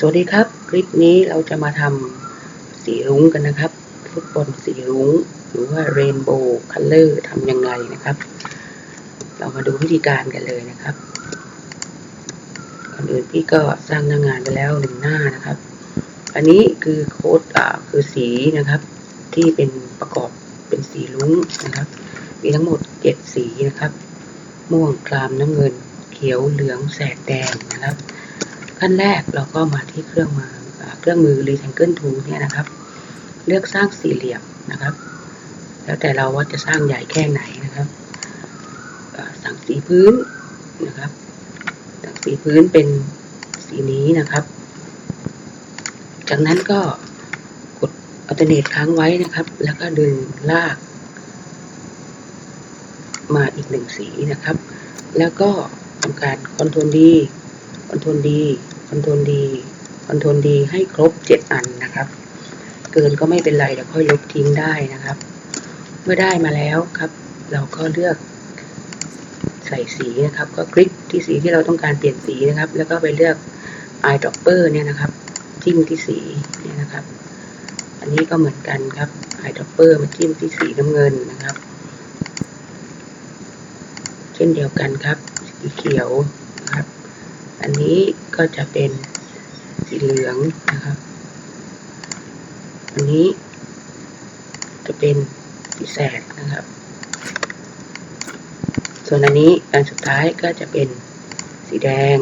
สวัสดีครับ คลิปนี้เราจะมาทำสีรุ้งกันนะครับ ฟุตบอลสีรุ้ง หรือว่าเรนโบว์คัลเลอร์ทำยังไงนะครับ เรามาดูวิธีการกันเลยนะครับก่อนอื่นพี่ก็สร้างหน้างานไปแล้วหนึ่งหน้านะครับ อันนี้คือโค้ดอ่าคือสีนะครับ ที่เป็นประกอบเป็นสีรุ้งนะครับ มีทั้งหมดเจ็ดสีนะครับ ม่วงครามน้ำเงิน เขียวเหลืองแสดแดงนะครับ ขั้นแรกเราก็มาที่เครื่องมาอ่าเครื่องมือ Rectangle Tool เนี่ยนะครับ เลือกสร้างสี่เหลี่ยมนะครับ แล้วแต่เราว่าจะสร้างใหญ่แค่ไหนนะครับสั่งสีพื้นนะครับ สั่งสีพื้นเป็นสีนี้นะครับ จากนั้นก็กด Alternate ค้างไว้นะครับ แล้วก็ดึงลาก มาอีกหนึ่งสีนะครับ แล้วก็ทำการคอนทูนดีคอนทูนดี Ctrl D Ctrl D Ctrl D Ctrl D ให้ครบเจ็ดอันนะครับ เกินก็ไม่เป็นไรเดี๋ยวค่อยลบทิ้งได้นะครับ เมื่อได้มาแล้วครับ เราก็เลือกใส่สีนะครับ ก็คลิกที่สีที่เราต้องการเปลี่ยนสีนะครับ แล้วก็ไปเลือก eyedropper เนี่ยนะครับ จิ้มที่สีเนี่ยนะครับ อันนี้ก็เหมือนกันครับ eyedropper มาจิ้มที่สีน้ำเงินนะครับ เช่นเดียวกันครับ สีเขียวนะครับ อันนี้ก็จะเป็นสีเหลืองนะครับ อันนี้จะเป็นสีแสดนะครับ ส่วนอันนี้อันสุดท้ายก็จะเป็นสีแดง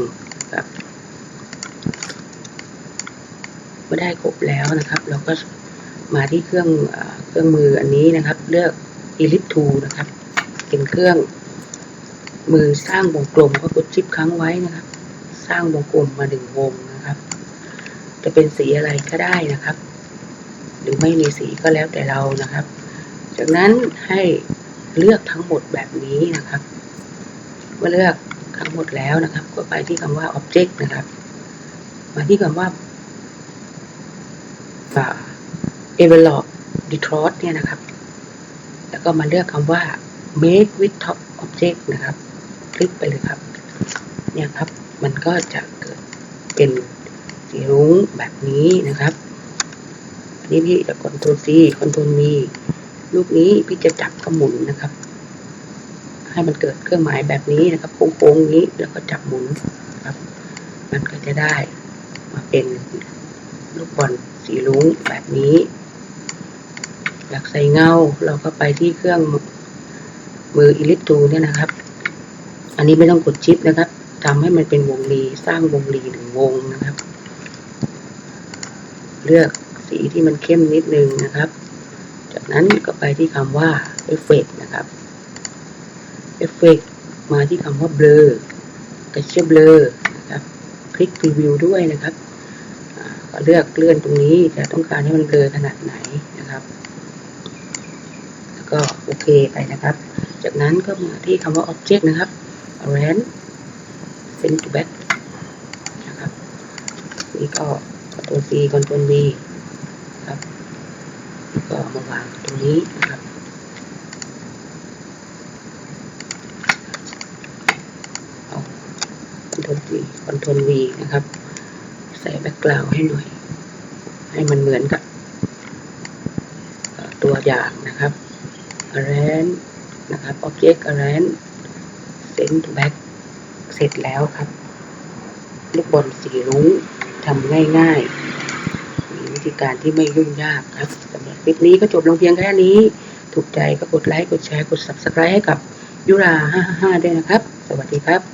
ครับเมื่อได้ครบแล้วนะครับ เราก็มาที่เครื่องเอเครื่องมืออันนี้นะครับ เลือก Elip Tool นะครับ เป็นเครื่องมือสร้างวงกลมก็กดชิปค้างไว้นะครับ สร้างวงกลมมาหนึ่งวงนะครับ จะเป็นสีอะไรก็ได้นะครับ หรือไม่มีสีก็แล้วแต่เรานะครับ จากนั้นให้เลือกทั้งหมดแบบนี้นะครับเมื่อเลือกทั้งหมดแล้วนะครับ ก็ไปที่คำว่า object นะครับ มาที่คำว่า envelope default เนี่ยนะครับ แล้วก็มาเลือกคำว่า make with top object นะครับ คลิกไปเลยครับ เนี่ยครับ มันก็จะเกิดเป็นสีรุ้งแบบนี้นะครับนนี้พี่จะ Ctrl C Ctrl V ลูกนี้พี่จะจับกระหมุนนะครับ ให้มันเกิดเครื่องหมายแบบนี้นะครับโค้งๆนี้แล้วก็จับหมุนครับ มันก็จะได้มาเป็นลูกบอลสีรุ้งแบบนี้อยากใส่เงาเราก็ไปที่เครื่องมืออิลิปตูเนี่ยนะครับ อันนี้ไม่ต้องกดชิปนะครับ ทำให้มันเป็นวงรีสร้างวงรีหนึ่งวงนะครับ เลือกสีที่มันเข้มนิดนึงนะครับ จากนั้นก็ไปที่คำว่า Effect นะครับ Effect มาที่คำว่า Blur กระเชือบ Blur นะครับ คลิก Preview ด้วยนะครับก็เลือกเลื่อนตรงนี้จะต้องการให้มันเบลอขนาดไหนนะครับ แล้วก็โอเคไปนะครับ จากนั้นก็มาที่คำว่า Object นะครับ Arrange Send to Back นะครับ นี่ก็ Ctrl C Ctrl V ครับแล้วก็มาวางตรงนี้นะครับเอา Ctrl C Ctrl V นะครับ ใส่แบ็กกราวให้หน่อย ให้มันเหมือนกับตัวอย่างนะครับ Arrange นะครับ Object Arrange Send to Back เสร็จแล้วครับ ลูกบอลสีรุ้งทำง่ายๆ มีวิธีการที่ไม่ยุ่งยากครับสำหรับคลิปนี้ก็จบลงเพียงแค่นี้ ถูกใจก็กดไลค์ กดแชร์ กด Subscribe ให้กับยุรา555ด้วยนะครับ สวัสดีครับ